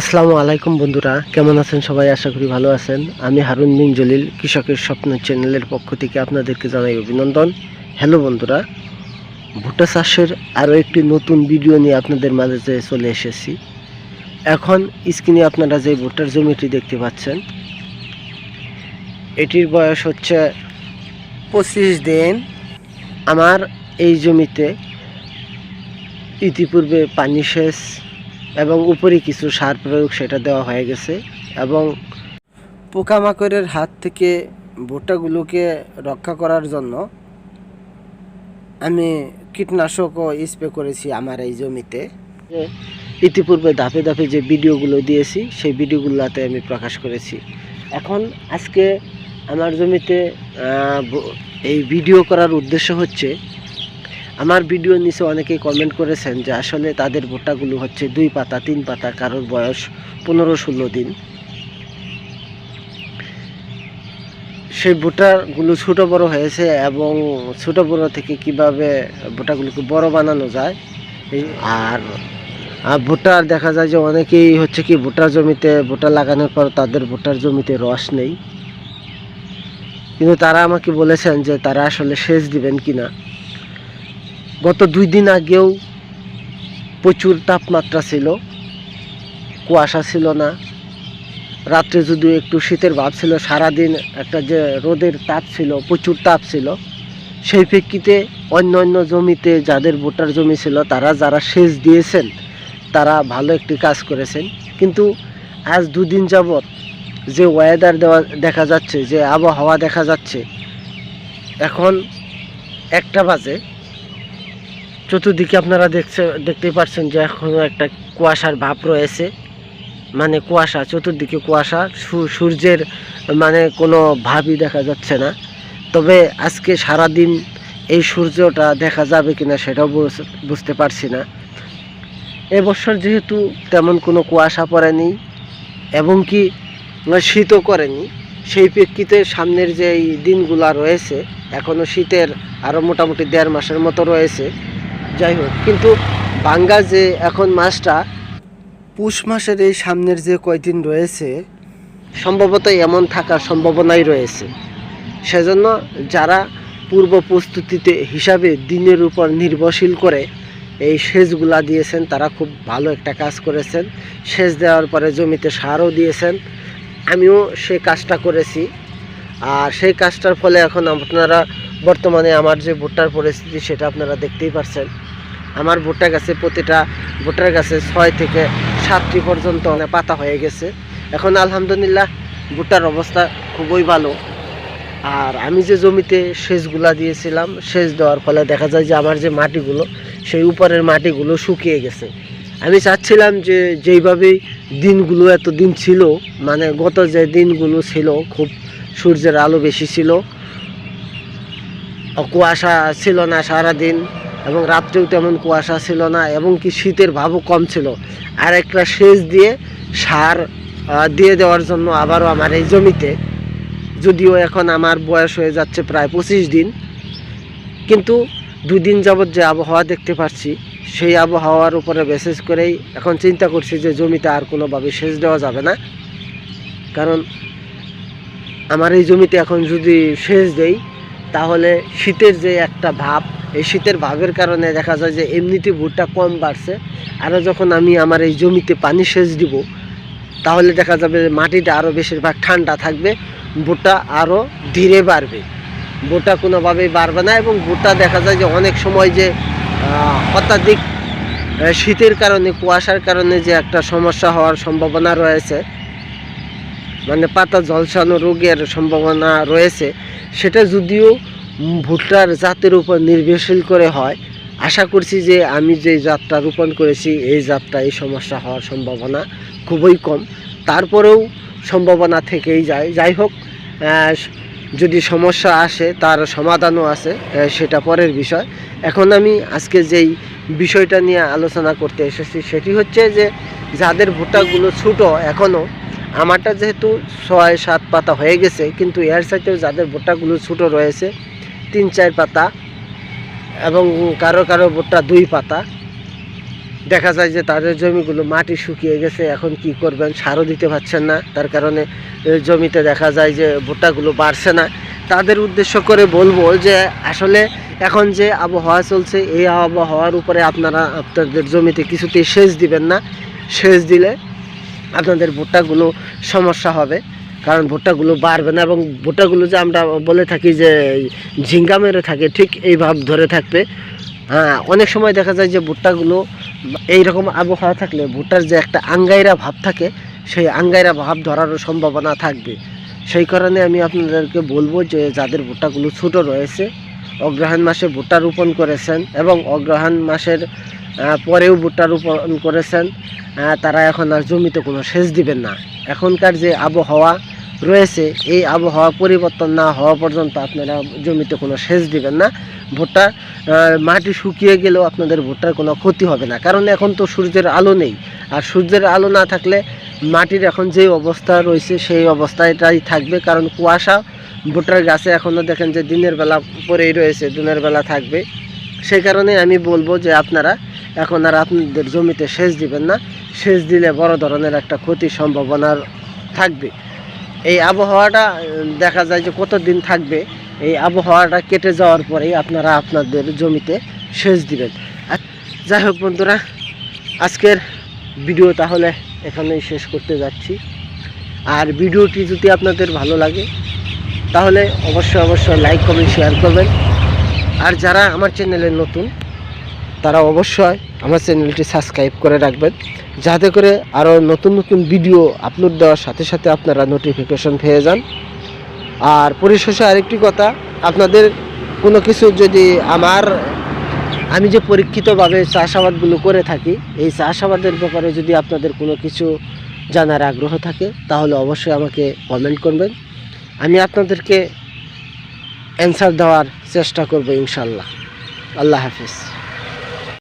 আসসালামু আলাইকুম বন্ধুরা, কেমন আছেন সবাই? আশা করি ভালো আছেন। আমি হারুন বিন জলিল, কৃষকের স্বপ্ন চ্যানেলের পক্ষ থেকে আপনাদেরকে জানাই অভিনন্দন। হ্যালো বন্ধুরা, ভুট্টা চাষের আরও একটি নতুন ভিডিও নিয়ে আপনাদের মাঝে চলে এসেছি। এখন স্ক্রিনে আপনারা যে ভুট্টার জমিটি দেখতে পাচ্ছেন, এটির বয়স হচ্ছে পঁচিশ দিন। আমার এই জমিতে ইতিপূর্বে পানি সেচ এবং উপরে কিছু সার প্রয়োগ সেটা দেওয়া হয়ে গেছে এবং পোকামাকড়ের হাত থেকে ভুট্টাগুলোকে রক্ষা করার জন্য আমি কীটনাশকও স্প্রে করেছি আমার এই জমিতে। ইতিপূর্বে ধাপে ধাপে যে ভিডিওগুলো দিয়েছি, সেই ভিডিওগুলোতে আমি প্রকাশ করেছি। এখন আজকে আমার জমিতে এই ভিডিও করার উদ্দেশ্য হচ্ছে আমার ভিডিও নিচে অনেকেই কমেন্ট করেছেন যে আসলে তাদের ভুট্টাগুলো হচ্ছে দুই পাতা, তিন পাতা, কারোর বয়স পনেরো ষোলো দিন। সেই ভুট্টাগুলো ছোটো বড় হয়েছে এবং ছোটো বড় থেকে কীভাবে ভুট্টাগুলোকে বড় বানানো যায়? আর আর ভুট্টার দেখা যায় যে অনেকেই হচ্ছে কি ভুট্টার জমিতে ভুট্টা লাগানোর পর তাদের ভুট্টার জমিতে রস নেই। কিন্তু তারা আমাকে বলেছেন যে তারা আসলে সেচ দিবেন কিনা। গত দুই দিন আগেও প্রচুর তাপমাত্রা ছিল, কুয়াশা ছিল না। রাত্রে যদিও একটু শীতের ভাব ছিল, সারাদিন একটা যে রোদের তাপ ছিল, প্রচুর তাপ ছিল, সেই প্রেক্ষিতে অন্য অন্য জমিতে যাদের ভুট্টার জমি ছিল, তারা যারা সেচ দিয়েছেন, তারা ভালো একটি কাজ করেছেন। কিন্তু আজ দুদিন যাবৎ যে ওয়েদার দেওয়া দেখা যাচ্ছে, যে আবহাওয়া দেখা যাচ্ছে, এখন একটা বাজে। চতুর্দিকে আপনারা দেখছে, দেখতেই পাচ্ছেন যে এখনও একটা কুয়াশার ভাব রয়েছে। মানে কুয়াশা, চতুর্দিকে কুয়াশা সূর্যের মানে কোনো ভাবই দেখা যাচ্ছে না। তবে আজকে সারাদিন এই সূর্যটা দেখা যাবে কিনা সেটাও বুঝ- বুঝতে পারছি না। এবছর যেহেতু তেমন কোনো কুয়াশা পড়েনি এবং কি শীতও করেনি, সেই প্রেক্ষিতে সামনের যে এই দিনগুলা রয়েছে এখনও শীতের আরও মোটামুটি দেড় মাসের মতো রয়েছে। যাই হোক কিন্তু বাঙ্গা যে এখন মাসটা পুষ মাসের এই সামনের যে কয়দিন রয়েছে সম্ভবত এমন থাকার সম্ভাবনাই রয়েছে। সেজন্য যারা পূর্ব প্রস্তুতিতে হিসাবে দিনের উপর নির্ভরশীল করে এই সেচগুলা দিয়েছেন তারা খুব ভালো একটা কাজ করেছেন। সেচ দেওয়ার পরে জমিতে সারও দিয়েছেন। আমিও সে কাজটা করেছি। আর সেই কাজটার ফলে এখন আপনারা বর্তমানে আমার যে ভুট্টার পরিস্থিতি সেটা আপনারা দেখতেই পারছেন। আমার ভুট্টা গাছে প্রতিটা ভুট্টার গাছে ছয় থেকে সাতটি পর্যন্ত পাতা হয়ে গেছে। এখন আলহামদুলিল্লাহ ভুট্টার অবস্থা খুবই ভালো। আর আমি যে জমিতে সেচগুলা দিয়েছিলাম, সেচ দেওয়ার ফলে দেখা যায় যে আমার যে মাটিগুলো, সেই উপরের মাটিগুলো শুকিয়ে গেছে। আমি চাচ্ছিলাম যে যেইভাবেই দিনগুলো এত দিন ছিল মানে গত যে দিনগুলো ছিল, খুব সূর্যের আলো বেশি ছিল। কুয়াশা ছিল না সারাদিন এবং রাত্রেও তেমন কুয়াশা ছিল না এবং কি শীতের ভাবও কম ছিল। আর একটা সেচ দিয়ে সার দিয়ে দেওয়ার জন্য আবারও আমার এই জমিতে, যদিও এখন আমার বয়স হয়ে যাচ্ছে প্রায় পঁচিশ দিন। কিন্তু দুদিন যাবৎ যে আবহাওয়া দেখতে পাচ্ছি সেই আবহাওয়ার উপরে বেসিস করেই এখন চিন্তা করছি যে জমিতে আর কোনোভাবে সেচ দেওয়া যাবে না। কারণ আমার এই জমিতে এখন যদি সেচ দেই, তাহলে শীতের যে একটা ভাব, এই শীতের ভাবের কারণে দেখা যায় যে এমনিতে ভুট্টা কম বাড়ছে। আরও যখন আমি আমার এই জমিতে পানি সেচ দিব, তাহলে দেখা যাবে মাটিটা আরও বেশিরভাগ ঠান্ডা থাকবে, ভুট্টা আরও ধীরে বাড়বে। ভুট্টা কোনোভাবেই বাড়বে না এবং ভুট্টা দেখা যায় যে অনেক সময় যে অত্যাধিক শীতের কারণে, কুয়াশার কারণে যে একটা সমস্যা হওয়ার সম্ভাবনা রয়েছে মানে পাতা ঝলসানো রোগের সম্ভাবনা রয়েছে, সেটা যদিও ভুট্টার জাতের উপর নির্ভরশীল করে হয়। আশা করছি যে আমি যে জাতটা রোপণ করেছি, এই জাতটা এই সমস্যা হওয়ার সম্ভাবনা খুবই কম। তারপরেও সম্ভাবনা থেকেই যায়। যাই হোক যদি সমস্যা আসে, তার সমাধানও আছে সেটা পরের বিষয়। এখন আমি আজকে যেই বিষয়টা নিয়ে আলোচনা করতে এসেছি, সেটি হচ্ছে যে যাদের ভুট্টাগুলো ছোটো এখনও আমারটা যেহেতু ছয়, সাত পাতা হয়ে গেছে, কিন্তু এর সাথেও যাদের ভুট্টাগুলো ছোটো রয়েছে, তিন, চার পাতা এবং কারও কারও ভুট্টা দুই পাতা। দেখা যায় যে তাদের জমিগুলো মাটি শুকিয়ে গেছে, এখন কি করবেন? সারও দিতে পারছেন না। তার কারণে জমিতে দেখা যায় যে ভুট্টাগুলো বাড়ছে না। তাদের উদ্দেশ্য করে বলব যে, আসলে এখন যে আবহাওয়া চলছে, এই আবহাওয়ার উপরে আপনারা, আপনাদের জমিতে কিছুতেই সেচ দিবেন না। সেচ দিলে আপনাদের ভুট্টাগুলো সমস্যা হবে, কারণ ভুট্টাগুলো বাড়বে না এবং ভুট্টাগুলো যে আমরা বলে থাকি যে ঝিঙ্গা মেরে থাকে, ঠিক এই ভাব ধরে থাকবে। হ্যাঁ অনেক সময় দেখা যায় যে ভুট্টাগুলো এইরকম আবহাওয়া থাকলে ভুট্টার যে একটা আঙ্গাইরা ভাব থাকে, সেই আঙ্গাইরা ভাব ধরারও সম্ভাবনা থাকবে। সেই কারণে আমি আপনাদেরকে বলব যে যাদের ভুট্টাগুলো ছোটো রয়েছে, অগ্রহায়ণ মাসে ভুট্টা রোপণ করেছেন এবং অগ্রহায়ণ মাসের পরেও ভুট্টা রোপণ করেছেন তারা এখন আর জমিতে কোনো সেচ দিবেন না। এখনকার যে আবহাওয়া রয়েছে, এই আবহাওয়া পরিবর্তন না হওয়া পর্যন্ত আপনারা জমিতে কোনো সেচ দিবেন না। ভুট্টা মাটি শুকিয়ে গেলেও আপনাদের ভুট্টার কোনো ক্ষতি হবে না। কারণ এখন তো সূর্যের আলো নেই। আর সূর্যের আলো না থাকলে মাটির এখন যে অবস্থা রয়েছে, সেই অবস্থাটাই থাকবে। কারণ কুয়াশা ভুট্টার গাছে এখনও দেখেন যে দিনের বেলা পরেই রয়েছে, দিনের বেলা থাকবে। সেই কারণে আমি বলব যে আপনারা এখন আর আপনাদের জমিতে সেচ দিবেন না। সেচ দিলে বড় ধরনের একটা ক্ষতির সম্ভাবনা থাকবে। এই আবহাওয়াটা, দেখা যায় যে কতদিন থাকবে, এই আবহাওয়াটা কেটে যাওয়ার পরেই আপনারা আপনাদের জমিতে সেচ দিবেন। যাই হোক বন্ধুরা, আজকের ভিডিও তাহলে এখানেই শেষ করতে যাচ্ছি। আর ভিডিওটি যদি আপনাদের ভালো লাগে, তাহলে অবশ্যই অবশ্যই লাইক, কমেন্ট, শেয়ার করবেন। আর যারা আমার চ্যানেলে নতুন তারা অবশ্যই আমার চ্যানেলটি সাবস্ক্রাইব করে রাখবেন, যাতে করে আরও নতুন নতুন ভিডিও আপলোড দেওয়ার সাথে সাথে আপনারা নোটিফিকেশন পেয়ে যান। আর পরিশেষে আরেকটি কথা, আপনাদের কোনো কিছু যদি আমার, আমি যে পরীক্ষিতভাবে চাষাবাদগুলো করে থাকি, এই চাষাবাদের ব্যাপারে যদি আপনাদের কোনো কিছু জানার আগ্রহ থাকে, তাহলে অবশ্যই আমাকে কমেন্ট করবেন। আমি আপনাদেরকে অ্যান্সার দেওয়ার চেষ্টা করব ইনশাল্লাহ আল্লাহ হাফিজ।